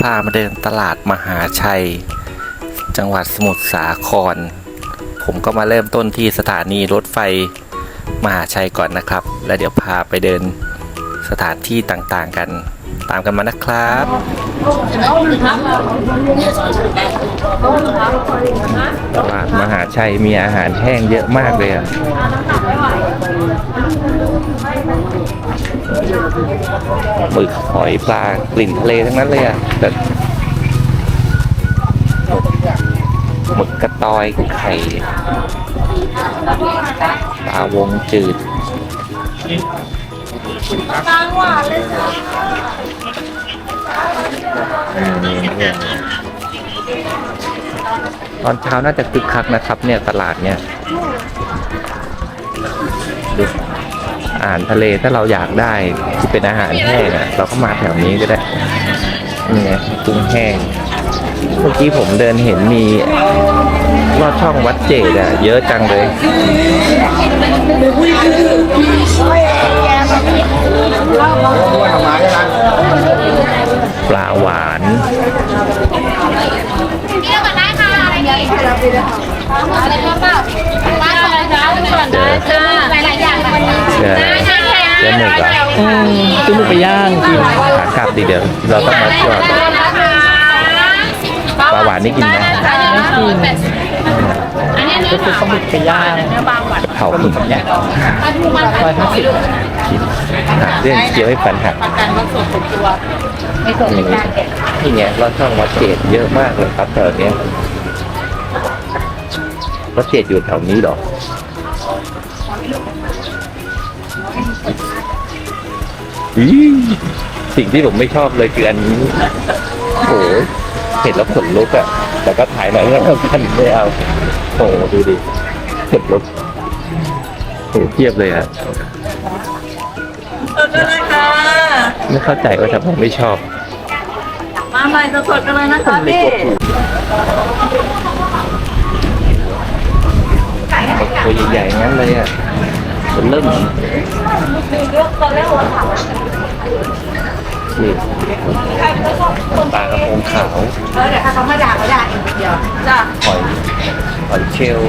พามาเดินตลาดมหาชัย จังหวัดสมุทรสาคร ผมก็มาเริ่มต้นที่สถานีรถไฟมหาชัยก่อนนะครับ แล้วเดี๋ยวพาไปเดินสถานที่ต่างๆกัน ตามกันมานะครับตลาดมหาชัยมีอาหารแห้งเยอะมากเลยอะ หมึกหอยปลากลิ่นทะเลทั้งนั้นเลยอะแต่หมึกกระตอยไข่ปลาวงจืดบางหวานเลยจ้ะอืมเนี่ยตอนเช้าน่าจะคึกคักนะครับ เนี่ยตลาดเนี่ยดู อาหารทะเลถ้าเราอยากได้ที่เป็นอาหารแห้งอะเราก็มาแถวนี้ก็ได้นี่ไงกุ้งแห้ง เมื่อกี้ผมเดินเห็นมีลอดช่องวัดเจดอะเยอะจังเลยปลาหวานนี่เรามาได้ค่ะอะไรดี อะไรเพิ่มเปล่าร้านานก่อนได้จ้าหลายๆอย่างแบบนี้เชื่เชื่อหมึกเหรอซื้อหมูไปย่างกินขากลับดีเดี๋ยวเราต้องมาช่วยปลาหวานนี่กินไหมอันนี้เนื้อคือปลาหมึกไปย่างเผาหวานเผาหินเนี่ยปลาทูมันร้อยห้าสิบหาเรื่องเคี้ยวให้ฟันหักประกันว่าสดทุกตัวไม่เนี่ไงรถช่องวัดเจดเยอะมากเลยครับแถวเนี้ยวัดเจดอยู่แถวนี้หรอ อีสิ่งที่ผมไม่ชอบเลยคืออันนี้โอ้โหเห็นแล้วขนลุกอะแต่ก็ถ่ายหน่อยแล้วกันไม่เอาโอ้โหดูดิขนลุกโอ้โหเทียบเลยอะสดกันเลยค่ะไม่เข้าใจว่าทำไมไม่ชอบ มาใหม่สดๆกันเลยนะคะพี่ ใหญ่ๆงั้นเลยอะมันเริ่มนี่ปลากระพงขาวเออเดี๋ยวถ้าเขามาด่าเขาด่าเองเดียวจ้ะหอยหอยเชลล์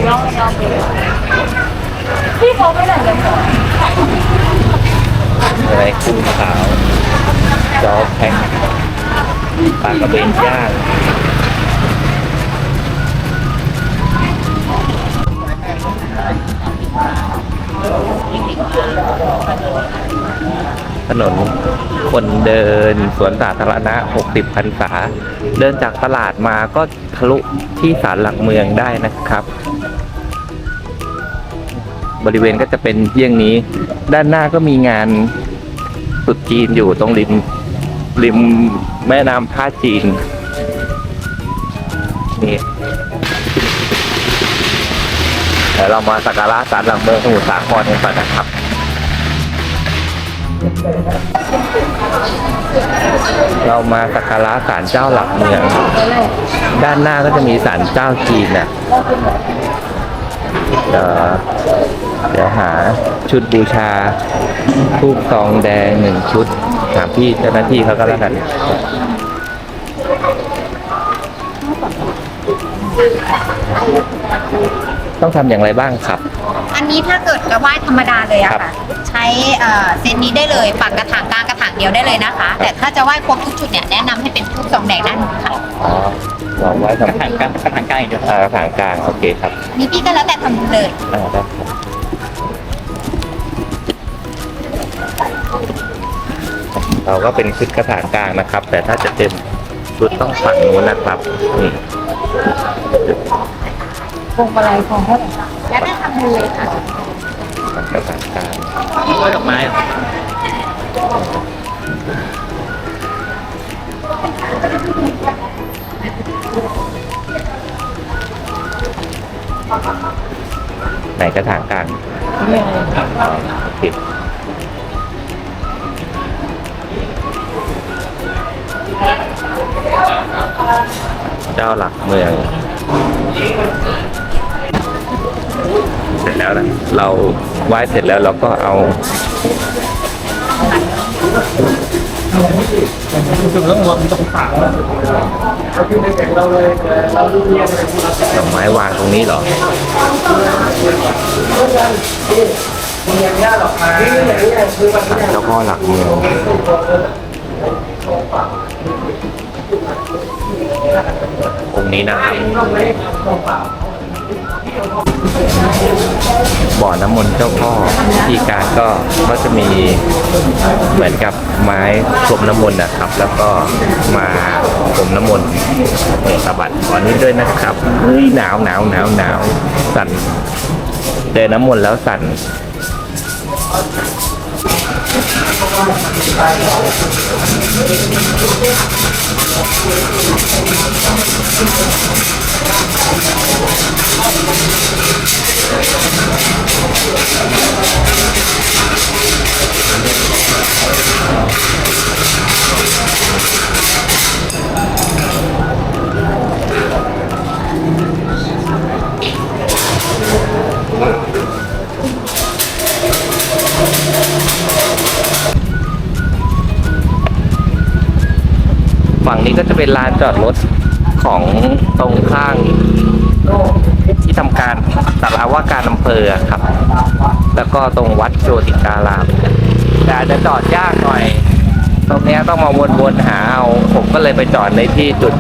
พี่เขาไม่ได้เลยอะไรกุ้งขาวจอแพงปลากระเบนย่าง ถนนคนเดินสวนสาธารณะ 60พรรษา เดินจากตลาดมาก็ทะลุที่ศาลหลักเมืองได้นะครับ บริเวณก็จะเป็นเยี่ยงนี้ ด้านหน้าก็มีงานตรุดจีนอยู่ตรงริม ริมแม่น้ำท่าจีนนี่ ดี๋ยวเรามาสักการะศาลหลักเมืองสมุทรสาครกันก่อนนะครับเรามาสักการะศาลเจ้าหลักเมือง ด้านหน้าก็จะมีศาลเจ้าจีนนะเดี๋ยวเดี๋ยวหาชุดบูชาทูบซองแดงหนึ่งชุด ถามพี่เจ้าหน้าที่เขาก็แล้วกัน ต้องทำอย่างไรบ้างครับ อันนี้ถ้าเกิดจะไหว้ธรรมดาเลยอะครัค่ะบใช้เอ่อเซตนี้ได้เลยปักกระถางกลางกระถางเดียวได้เลยนะคะ แต่ถ้าจะไหว้ครบทุกจุดเนี่ยแนะนำให้เป็นทูบสองแดงด้านนู้นค่ะอ๋อวางไว้กระทำถางกลางกระถางกลางอย่างเดียวอ่ากระถางกลางโอเคครับนี่พี่ก็แล้วแต่ทำบุญเลย อ่าได้ครับเราก็เป็นชุดกระถางกลางนะครับ แต่ถ้าจะเต็มชุดต้องฝั่งนู้นนะครับนี่พว งมาลัยพวงเท่าไหร่แล้วแต่ทำบุญเลยค่ะฝั่งกระถางกลางร้อยดอกไม้ไหนกระถางกลางนี่ไงอ๋อผิดเจ้าหลักเมือง เสร็จแล้วนะเราไหว้เสร็จแล้วเราก็เอาดองวัวมีตอกไม้วางตรงนี้เหรอเจ้าพ่อหลักเมืององนี้นะครับ บ่อน้ำมนต์เจ้าพ่อวิธีการก็ก็จะมีเหมือนกับไม้พรมน้ำมนต์นะครับ แล้วก็มาพรมน้ำมนต์เปิดสะบัดก่อนนี้ด้วยนะครับเฮ้ยหนาวหนาวหนาวหนาวสั่นเดินน้ำมนต์แล้วสั่น ฝั่งนี้ก็จะเป็นลานจอดรถ ของตรงข้างที่ทำการสาราว่าการอำเภอครับ แล้วก็ตรงวัดโจติการามแต่อาจจะจอดยากหน่อย ตรงนี้ต้องมาวนๆหาเอาผมก็เลยไปจอดในที่จุด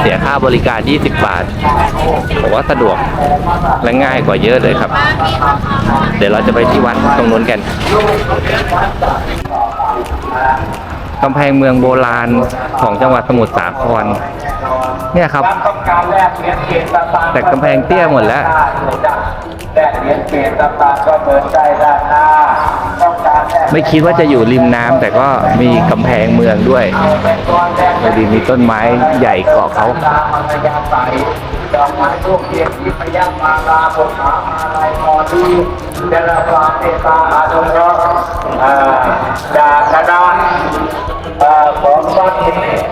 เสียค่าบริการ 20 บาทผมว่าสะดวกและง่ายกว่าเยอะเลยครับ เดี๋ยวเราจะไปที่วัดตรงนู้นกันกำแพงเมืองโบราณของจังหวัดสมุทรสาคร เนี่ยครับต้องการแลกเหรียญเกณฑ์ต่างๆแต่กำแพงเตี้ยหมดแล้วแลกเหรียญเกณฑ์ต่างๆก็เปิดใจด้านหน้าต้องการแลกไม่คิดว่าจะอยู่ริมน้ำแต่ก็มีกำแพงเมืองด้วยเป็นก้อนแลกพอดีมีต้นไม้ใหญ่เกาะเขาตามมัธยาศัยดอกไม้ทูบเทียนที่พยัญมาลาบนหามาลายมอดี เดลความเมตตาอานุเคราะห์อ่าจากคณะเอ่อของวัด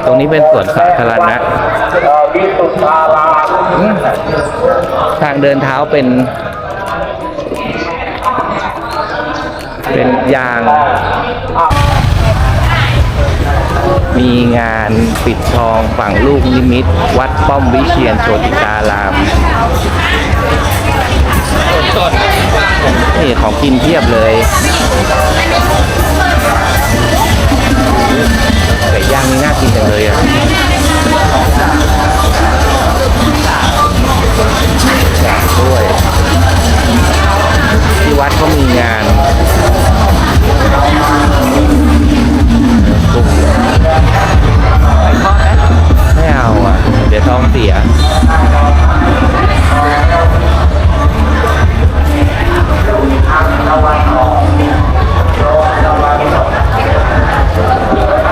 ตรงนี้เป็นสวนสาธารณะวิสุทธารามอืมทางเดินเท้าเป็น เป็นยาง มีงานปิดทองฝั่งลูกนิมิต วัดป้อมวิเชียนโชติการาม นี่ของกินเพียบเลยไก่ย่างนี่น่ากินจังเลยอะอยากด้วยที่วัดเขามีงานทุกไม่เอาอะ เดี๋ยวท้องเสีย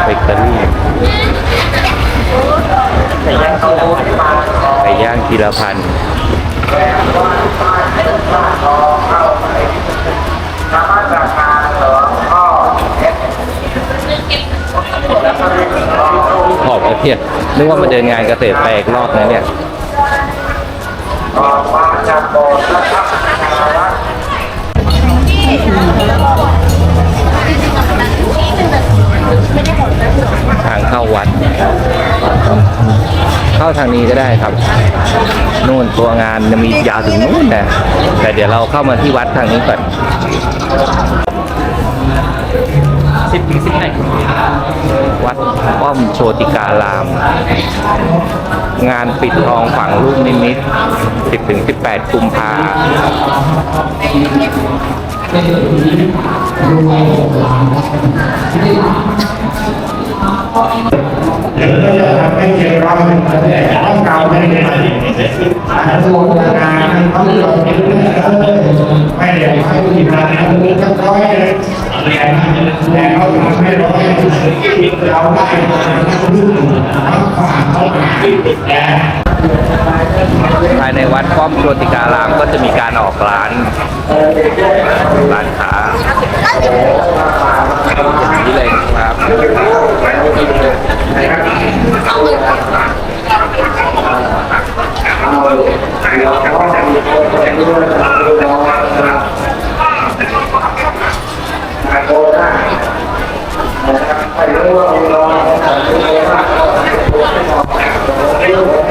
เบเกอรี่ไก่ย่างทีละพันไก่ย่างทีละพันขอบแล้วเนี่ยนึกว่ามาเดินงานเกษตรแปลกรอบนะเนี่ยออกมาจากโบสถ์ เข้าวัด เข้าทางนี้ก็ได้ครับนู่นตัวงานจะมียาวถึงนู่นนะแต่เดี๋ยวเราเข้ามาที่วัดทางนี้ก่อนสิบถึงสิบแปดวัดป้อมโชติการาม งานปิดทองฝังลูกนิมิต10ถึง18กุมภาเดี๋ยว เราจะทำให้เกิดความเป็นประเทศต้องการให้ได้อาหารรวมงานเขาลงไปเรื่อยๆไม่เดี๋ยวให้ผู้ทานนั้นรู้สักร้อยเลยแต่เขาทำให้ร้อยเราได้มาทั้งฝากเขาหาแต่ภายในวัดป้อมโชติการามก็จะมีการออกร้านร้านค้า อย่างนี้เลยครับนะครับไปรู้ว่าเราเราเรา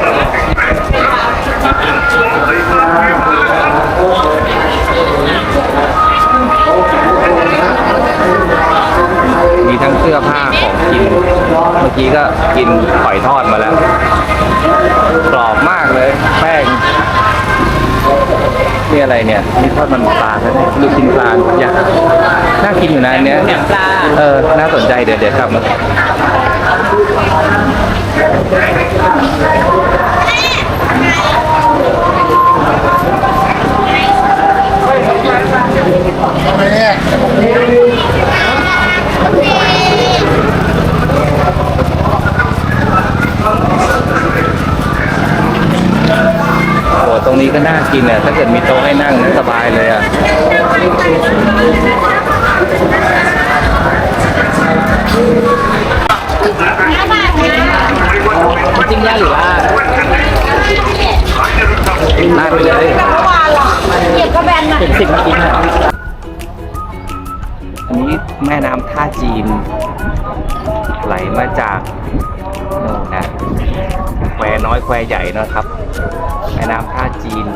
สื้อผ้าของกิน เมื่อกี้ก็กินหอยทอดมาแล้ว กรอบมากเลย แป้งนี่อะไรเนี่ยนี่ทอดมันปลาใช่ไหมลูกชิ้นปลาอยากน่ากินอยู่นะอันเนี้ยปลา เออ น่าสนใจเดี๋ยวเดี๋ยวกลับมา รงนี้ก็น่ากินอะถ้าเกิดมีโต๊ะให้นั่งนะสบายเลยอะจริงย่าหรือว่าลาดไปเลยเก็บกระแบนน่ะถึงสิบนาทีเหรออันนี้แม่น้ำท่าจีน ไหลมาจากโน่นนะ แควน้อยแควใหญ่นะครับแม่น้ำท่าจีน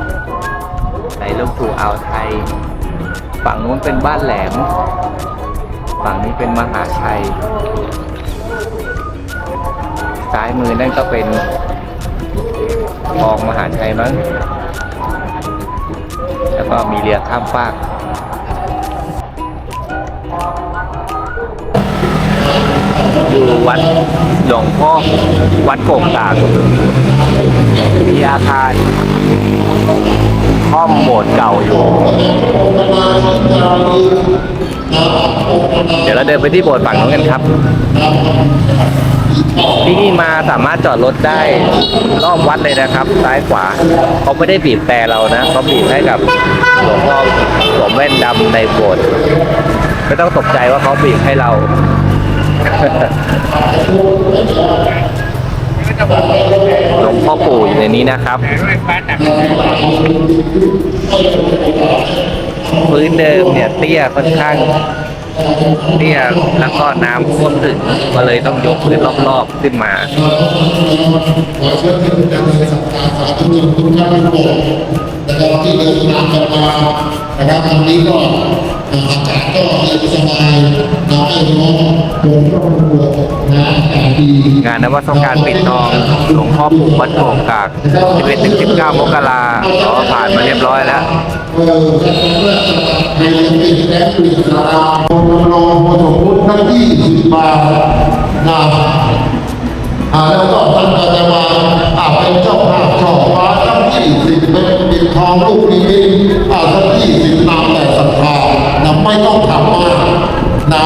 ไหลลงสู่อ่าวไทย ฝั่งนู้นเป็นบ้านแหลม ฝั่งนี้เป็นมหาชัยซ้ายมือนั่นก็เป็นคลองมหาชัยมั้งแล้วก็มีเรือข้ามฟาก อยู่วัดหลวงพ่อวัดโกกตากมีอาคารห้อมโบสถ์เก่าอยู่ เดี๋ยวเราเดินไปที่โบสถ์ฝั่งนู้นกันครับที่นี่มาสามารถจอดรถได้รอบวัดเลยนะครับ ซ้ายขวาเขาไม่ได้บีบแต่เรานะเขาบีบให้กับหลวงพ่อสวมแว่นดำในโบสถ์ไม่ต้องตกใจว่าเขาบีบให้เรา หลวงพ่อปู่อยู่ในนี้นะครับพื้นเดิมเนี่ยเตี้ยค่อนข้างเตี้ยแล้วก็น้ำท่วมถึงก็เลยต้องยกพื้นรอบๆขึ้นมาขอเชิญท่านอาจารย์สัปดาห์สาธุชนทุกท่าน ทุกคนนะครับที่เดินทางกันมานะครับวันนี้ก็อากาศก็เย็นสบายน้ำไม่ร้อนฝนก็ไม่ตกนะอากาศดีงานนวัตการปิดทองหลวงพ่อปู่วัดโกกาก11ถึง19มกราขอผ่านมาเรียบร้อยแล้วเออในปิดแล้ปิดราคาโรงรองผสมพุทธที่สิบบาทนะแล้วก็ท่านก็จะมาอ่าเป็นเจ้าภาพช่อฟ้าทั้ง ยี่สิบเป็นปิดทองลูกนิมิตอาทั้งยี่สิบนามแต่ศรัทธานะไม่ต้องทำมากนะ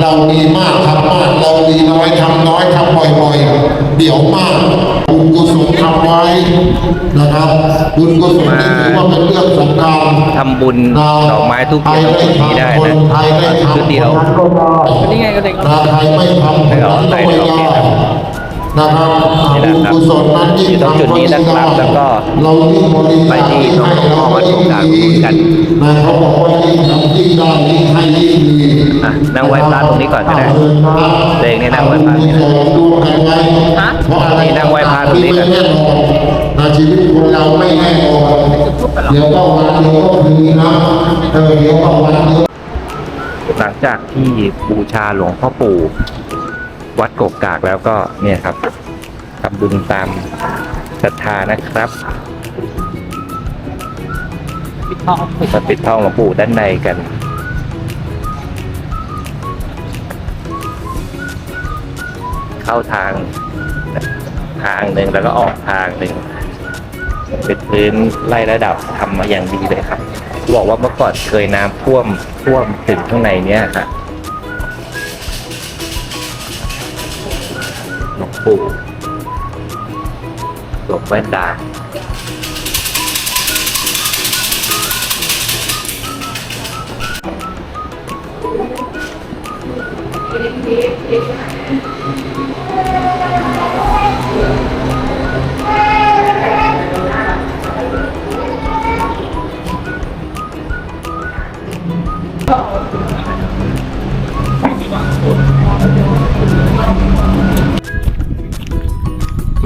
เรามีมากทำมากเรามีน้อยทำน้อยทำบ่อยๆเดี๋ยวมากบุญกุศลทำไว้นะครับบุญกุศลนี่ถือว่าเป็นเรื่องสำคัญทำบุญดอกไม้ทุกเทียนต้องจุดนี้ได้นะไทยได้ทำชุดเดียวนี่ไงก็เด็กนไทยไม่ทำไม่เอาก็ไม่ดอกเทีได้ นะครับนี่แหละครับบุญกุศลนั้นยิ่ตรงจุดนี้นะครับแล้วก็ไปที่ตรงหลวงพ่อวัดโกกากกันนะเขาบอกว่ายิ่งทำยิ่งได้ยิ่งให้ยิ่งดีอะนั่งไหว้พระตรงนี้ก่อนก็ได้เด็กนี่นั่งไหว้พระนี่นะนี่นั่งไหว้พระตรงนี้ก่อนนะชีวิตคนเราไม่แน่นอนเดี๋ยวก็วันเดียวก็คืนนะเออเดี๋ยวก็วันเดียวหลังจากที่บูชาหลวงพ่อปู่ วัดกกกากแล้วก็เนี่ยครับทำบุญตามศรัทธานะครับปิดทองมาปิดทองหลวงปู่ด้านในกันเข้าทางทางหนึ่งแล้วก็ออกทางหนึ่งเป็นพื้นไล่ระดับทำมาอย่างดีเลยครับ บอกว่าเมื่อก่อนเคยน้ำท่วมท่วมถึงข้างในเนี้ยค่ะห ปู่หลวมแว่นดาม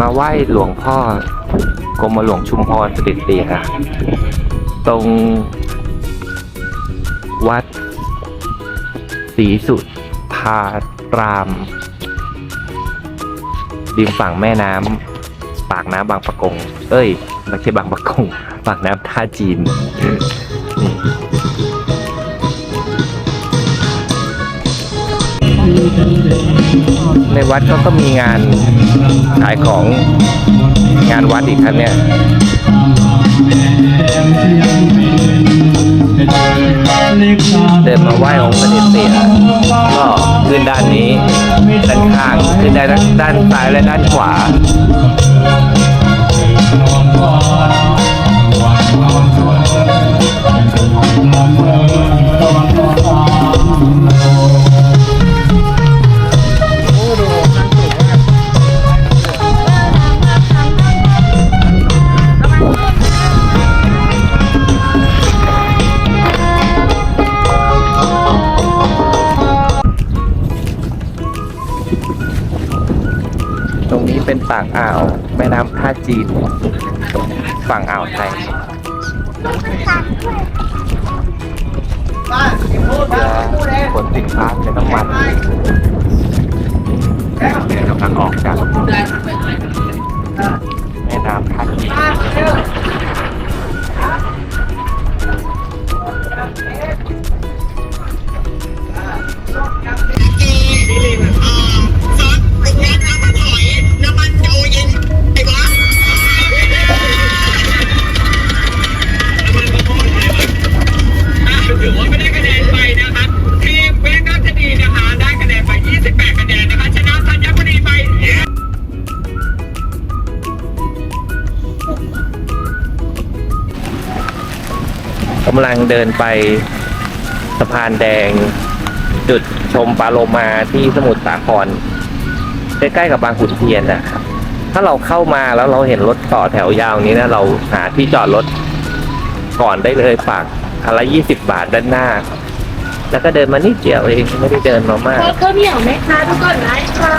มาไหว้หลวงพ่อกรมหลวงชุมพรสด็จเตียตรงวัดศรีสุดทารามริมฝั่งแม่น้ำปากน้ำบางปะกง เอ้ยไม่ใช่บางปะกง ปากน้ำท่าจีน ในวัดเขาก็มีงานขายของงานวัดอีกครับเนี่ยเดินมาไหว้องค์เสด็จเตี่ยก็ขึ้นด้านนี้ด้านข้างขึ้นได้ทั้งด้านซ้ายและด้านขวา อ่าวแม่น้ำท่าจีน ฝั่งอ่าวไทยเรือขนสินค้าเป็นน้ำมัน เดินไปสะพานแดง จุดชมปลาโลมาที่สมุทรสาครใกล้ๆกับบางขุนเทียนนะครับถ้าเราเข้ามาแล้วเราเห็นรถต่อแถวยาวนี้นะเราหาที่จอดรถก่อนได้เลยฝากคันละยี่สิบบาทด้านหน้า แล้วก็เดินมานิดเดียวเองไม่ได้เดินมามากข้าวเหนียวไหมคะทุกคนได้ค่ะ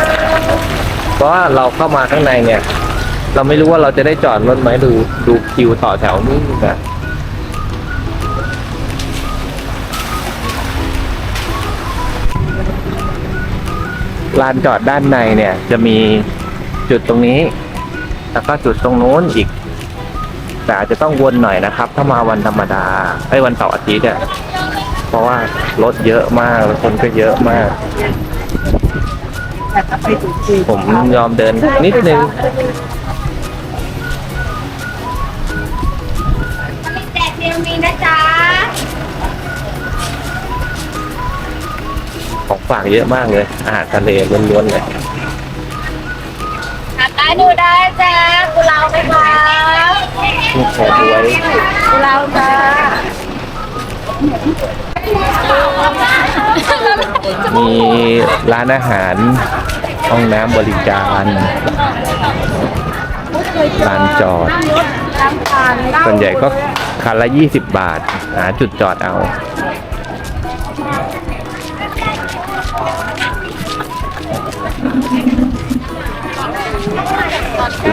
เพราะว่าเราเข้ามาข้างในเนี่ย เราไม่รู้ว่าเราจะได้จอดรถไหมดูดูคิวต่อแถวนี่นะ ลานจอดด้านในเนี่ย จะมีจุดตรงนี้ แล้วก็จุดตรงนู้นอีก แต่อาจจะต้องวนหน่อยนะครับ ถ้ามาวันธรรมดาไอ้วันเสาร์อาทิตย์เนี่ยเพราะว่ารถเยอะมากคนก็เยอะมาก ผมยอมเดินนิดนึง ฝากเยอะมากเลย อาหารทะเลล้วนๆเลยได้ดูได้จ้ากุเลาไหมคะลูกแชร์ด้วยกุเลาจ้ามีร้านอาหาร ห้องน้ำบริการลานจอด ส่วนใหญ่ก็คันละ 20 บาท หาจุดจอดเอา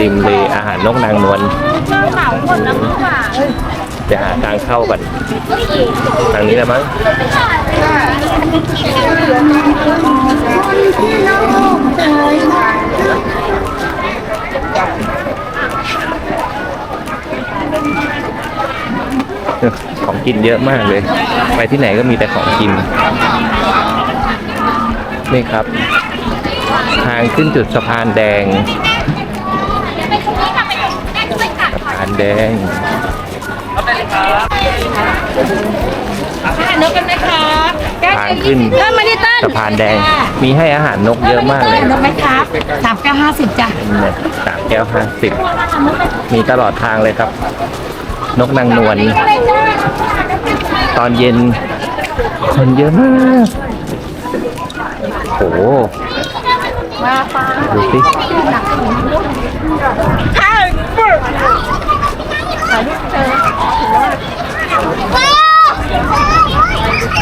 ริมเลอาหารนกนางนวลเหมาหมดแล้วค่ะจะหาทางเข้าก่อนทางนี้แหละมั้งของกินเยอะมากเลย ไปที่ไหนก็มีแต่ของกิน นี่ครับ ทางขึ้นจุดสะพานแดงสะพาน แดงนกกันไหมคะทางขึ้นเริ่มมาดิต้นสะพานแดง มีให้อาหารนกเยอะมากเลยนกไหมครับสามเก้าห้าสิบจ้ะเนี่ยสามแก้วห้าสิบมีตลอดทางเลยครับ นกนางนวลตอนเย็นคนเยอะมากโอ้โห มาป้า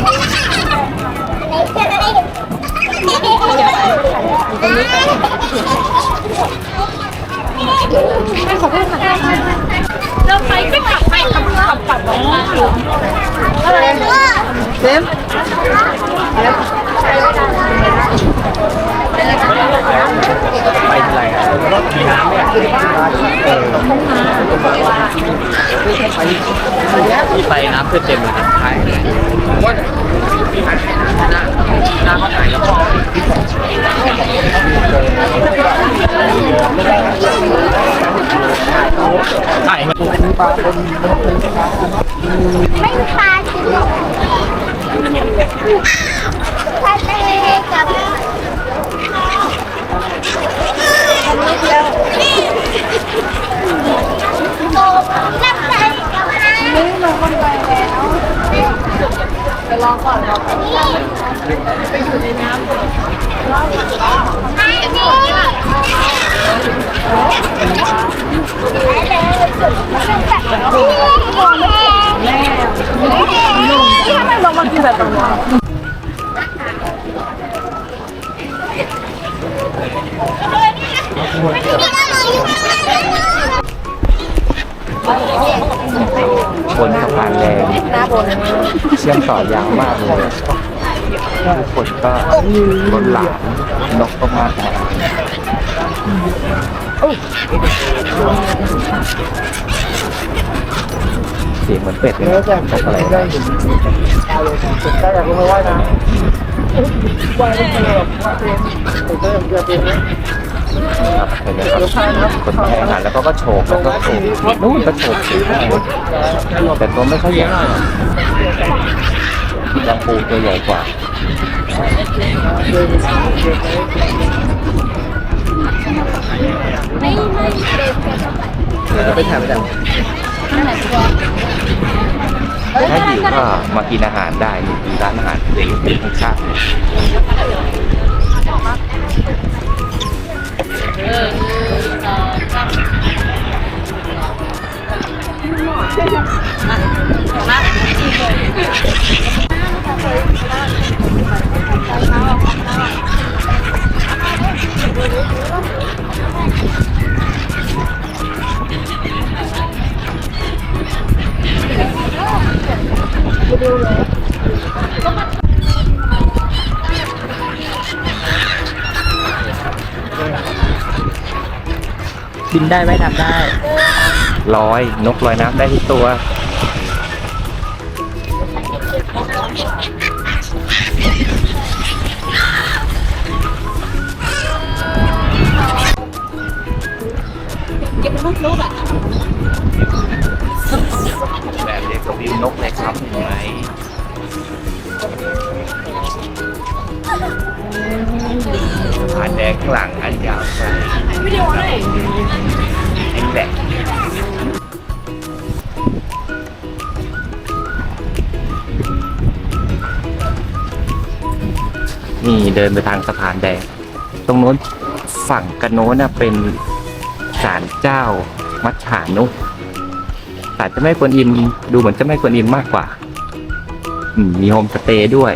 ดูสินเราไปก็ขับไปขับขับขับเต็มไปทีไรอะรถมีน้ำ ที่ไปน้ำเพื่อเต็มเลยใช่ว่าน้ำเขาถ่ายแล้วพอถ่ายไม่ไปทะเลกับน้ำใจกับนี่ลงคนไปแล้วไปรอก่อนรอก่อนไปอยู่ในน้ำรอก่อนไอ้นี่ ทำไมลงมากินแบบนี้ บนสะพานแดงเชื่อมต่อยาวมากเลยทุกคนก็บนหลานนกก็มาเสียงเหมือนเป็ดเลยนะนกอะไร นะได้อยากลงไปว่ายน้ำว่ายไม่เป็นหรอกว่าเป็นผมก็อยากเป็นนะ ครับเห็นไหมครับคนแข่งขันแล้วก็ก็โฉบแล้วก็โฉบนู่นก็โฉบสีได้แต่ตัวไม่ค่อยใหญ่ลำปูตัวใหญ่กว่าจะไปถ่ายไปถ่าย ถ้าหิวก็มากินอาหารได้มีร้านอาหารเด็กข้างชาติ บินได้ไหมทำได้ ลอยนกลอยน้ำได้ทุกตัว ข้างหลังอันยาวไปวิดีโอเลนี่แหละนี่เดินไปทางสะพานแดง ตรงโน้นฝั่งกันโน้นเป็นศาลเจ้ามัจฉานุศาลเจ้าแม่กวนอิมดูเหมือนเจ้าแม่กวนอิมมากกว่า อืมมีโฮมสเตย์ด้วย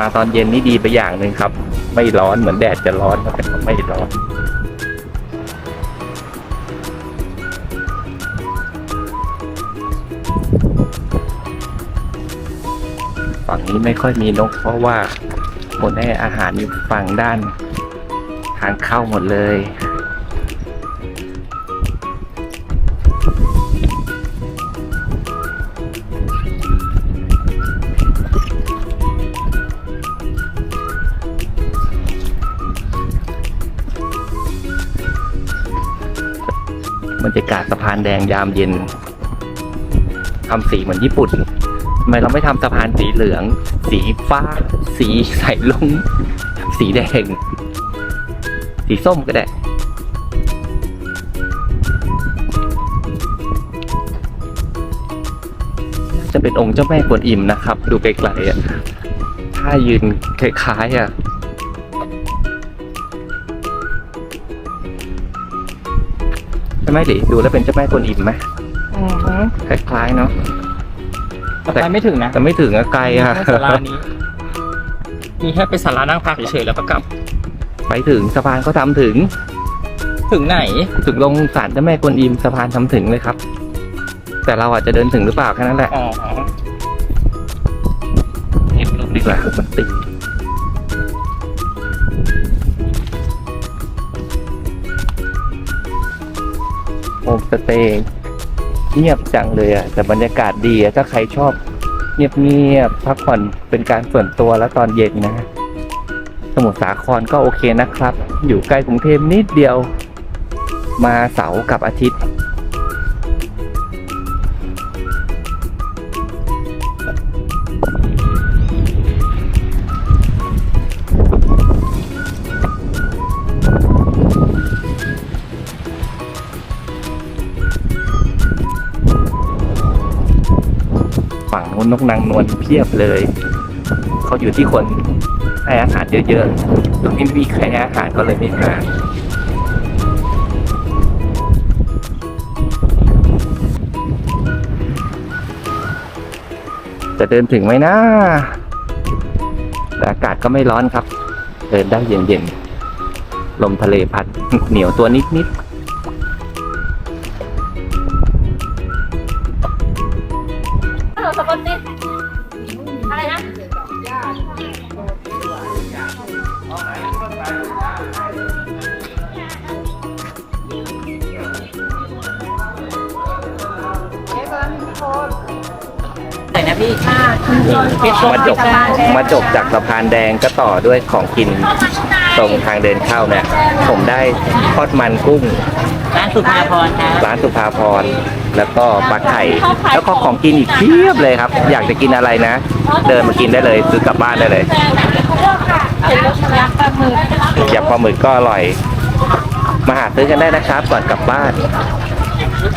มาตอนเย็นนี่ดีไปอย่างหนึ่งครับ ไม่ร้อนเหมือนแดดจะร้อนแต่ก็ไม่ร้อนฝั่งนี้ไม่ค่อยมีนกเพราะว่าหมดให้อาหารอยู่ฝั่งด้าน ทางเข้าหมดเลย บรรยากาศสะพานแดงยามเย็นทำสีเหมือนญี่ปุ่นทำไมเราไม่ทำสะพานสีเหลือง สีฟ้า สีใสลง สีแดง สีส้มก็ได้ จะเป็นองค์เจ้าแม่กวนอิมนะครับ ดูไกลๆอะ ถ้ายืนคล้ายๆอะ ช่ไหมหรือดูแล้วเป็นเจ้าแม่กวนอิมไหมคล้ายๆเนาะไปไม่ถึงนะแต่ไม่ถึงอะไกลอะแค่ศาลานี้ มีแค่เป็นศาลานั่งพักเฉยๆแล้วก็กลับ ไปถึงสะพานก็ทำถึง ถึงไหน ถึงลงศาลเจ้าแม่กวนอิมสะพานทำถึงเลยครับ แต่เราอาจจะเดินถึงหรือเปล่าแค่นั้นแหละอ๋อเก็บรถดีกว่ามันติด มสเตย์เงียบจังเลยอะแต่บรรยากาศดีอะถ้าใครชอบเงียบเงียบพักผ่อนเป็นการส่วนตัวแล้วตอนเย็นนะ สมุทรสาครก็โอเคนะครับ อยู่ใกล้กรุงเทพนิดเดียว มาเสาร์กับอาทิตย์ นกนางนวลเพียบเลย เขาอยู่ที่คนให้อาหารเยอะๆตรงนี้ไม่มีใครให้อาหารก็เลยไม่มาจะเดินถึงไหมนะแต่อากาศก็ไม่ร้อนครับ เดินได้เย็นๆ ลมทะเลพัดเหนียวตัวนิดๆ จบจากสะพานแดงก็ต่อด้วยของกินตรงทางเดินเข้าเนี่ย ผมได้ทอดมันกุ้ง ร้านสุภาพรครับร้านสุภาพร แล้วก็ปลาไข่ แล้วก็ของกินอีกเพียบเลยครับ อยากจะกินอะไรนะ เดินมากินได้เลยซื้อกลับบ้านได้เลยเป็นรถยักษ์ปลาหมึกอยากปลาหมึกก็อร่อย มาหาซื้อกันได้นะครับก่อนกลับบ้าน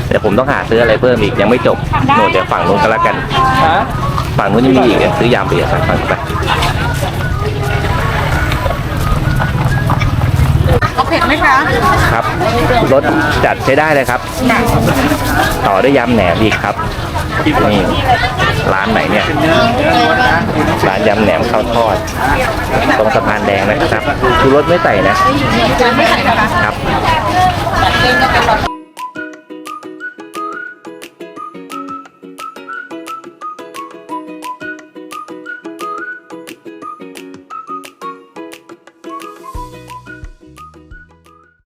เดี๋ยวผมต้องหาซื้ออะไรเพิ่มอีกยังไม่จบโน่นเดี๋ยวฝั่งนู้นก็แล้วกันฮะ ฝั่งนู้นยังมีอีกอะซื้อยำไปอีกสักฝั่งไปเอาเผ็ดไหมคะครับรสจัดใช้ได้เลยครับ ต่อด้วยยำแหนมอีกครับนี่ร้านไหนเนี่ยร้านยำแหนมข้าวทอด ตรงสะพานแดงนะครับชูรสไม่ใส่นะไม่ใส่นะคะครับ